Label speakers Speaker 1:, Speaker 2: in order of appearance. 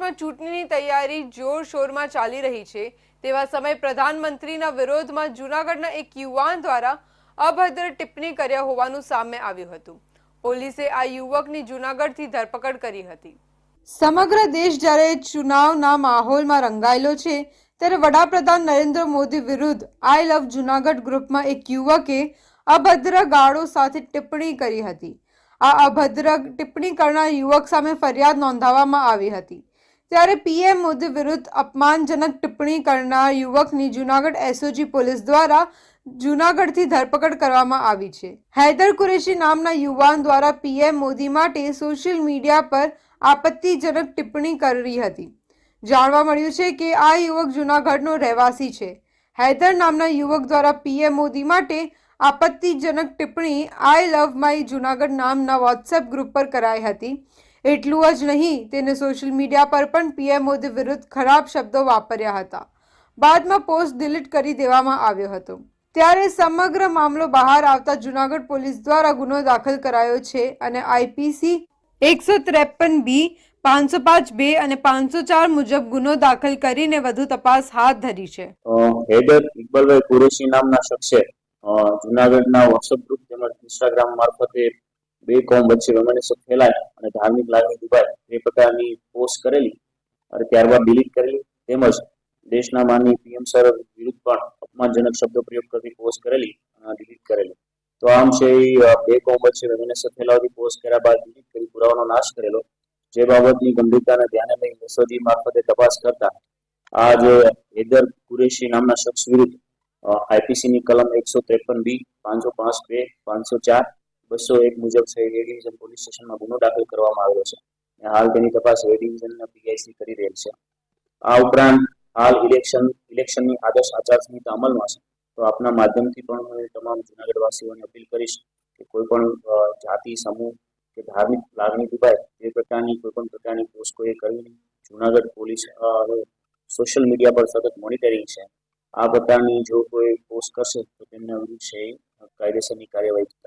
Speaker 1: દેશમાં ચૂંટણીની તૈયારી જોરશોરમાં ચાલી રહી છે. તેવા સમયે પ્રધાનમંત્રીના વિરોધમાં જૂનાગઢના એક યુવાન દ્વારા અભદ્ર ટિપ્પણી કર્યા હોવાનું સામે આવ્યું હતું. પોલીસે આ યુવકની જૂનાગઢથી ધરપકડ કરી હતી. સમગ્ર દેશ જ્યારે ચુનાવના માહોલમાં રંગાયેલો છે, ત્યારે વડાપ્રધાન નરેન્દ્ર મોદી વિરુદ્ધ આઈ લવ જુનાગઢ ગ્રુપમાં એક યુવકે અભદ્ર ગાળો સાથે ટિપ્પણી કરી હતી. આ અભદ્ર ટિપ્પણી કરનાર યુવક સામે ફરિયાદ નોંધાવવામાં આવી હતી. ત્યારે પીએમ મોદી વિરુદ્ધ અપમાનજનક ટિપ્પણી કરનાર યુવકની જુનાગઢ એસઓજી પોલીસ દ્વારા જૂનાગઢથી ધરપકડ કરવામાં આવી છે. હૈદર કુરેશી નામના યુવાન દ્વારા પીએમ મોદી માટે સોશિયલ મીડિયા પર આપત્તિજનક ટિપ્પણી કરી હતી. જાણવા મળ્યું છે કે આ યુવક જુનાગઢનો રહેવાસી છે. હૈદર નામના યુવક દ્વારા પીએમ મોદી માટે આપત્તિજનક ટિપ્પણી આઈ લવ માય જુનાગઢ નામના વોટ્સએપ ગ્રુપ પર કરાઈ હતી. એટલું જ નહીં, તેને સોશિયલ મીડિયા પર પણ પીએમ મોદી વિરુદ્ધ ખરાબ શબ્દો વાપર્યા હતા. બાદમાં પોસ્ટ ડિલીટ કરી દેવામાં આવ્યો હતો. ત્યારે સમગ્ર મામલો બહાર આવતા જુનાગઢ પોલીસ દ્વારા ગુનો દાખલ કરાયો છે અને આઈપીસી એકસો ત્રેપન બી, પાંચસો પાંચ બે અને પાંચસો ચાર મુજબ ગુનો દાખલ કરીને વધુ તપાસ હાથ ધરી છે.
Speaker 2: હેડર ઇકબલભાઈ કુરેશી નામના શખ્સે જુનાગઢના વોટ્સઅપ ગ્રુપ તેમજ ઇન્સ્ટાગ્રામ મારફતે બે કોમ વચ્ચે રોમેન્સો ફેલાય અને ધાર્મિક લાગણી દુભાય. એ પ્રકારની પોસ્ટ કરેલી અને ત્યારબાદ ડિલીટ કરેલી તેમજ દેશના માનની પીએમ સર વિરુદ્ધ પણ અપમાનજનક શબ્દો પ્રયોગ કરતી પોસ્ટ કરેલી અને ડિલીટ કરેલી. તો આમ છે એ બે કોમ વચ્ચે રોમેન્સો ફેલાવતી પોસ્ટ કર્યા બાદ ડિલીટ કરી પુરાવાનો નાશ કરેલો. જે બાબતની ગંભીરતાને ધ્યાને લઈ એસઓજી મારફતે તપાસ કરતા આ જે હેદર કુરેશી નામના શખ્સ વિરુદ્ધ આઈપીસીની કલમ એકસો ત્રેપન બી, પાંચસો પાંચ બે, પાંચસો ચાર બસો એક મુજબ છે, એ ડિવિઝન પોલીસ સ્ટેશનમાં ગુનો દાખલ કરવામાં આવ્યો છે. અને હાલ તેની તપાસ એ ડિવિઝનના પીઆઈસી કરી રહેલ છે. આ ઉપરાંત હાલ ઇલેક્શન ઇલેક્શનની આદર્શ આચારસંહિતા અમલમાં છે. તો આપના માધ્યમથી પણ હું તમામ જુનાગઢવાસીઓને અપીલ કરીશ કે કોઈ પણ જાતિ, સમૂહ કે ધાર્મિક લાગણી દુભાય, એ પ્રકારની કોઈ પણ પ્રકારની પોસ્ટ કોઈએ કરવી નહીં. જુનાગઢ પોલીસ સોશિયલ મીડિયા પર સતત મોનિટરિંગ છે. આ પ્રકારની જો કોઈ પોસ્ટ કરશે તો તેમના વિરુદ્ધ કાયદેસરની કાર્યવાહી.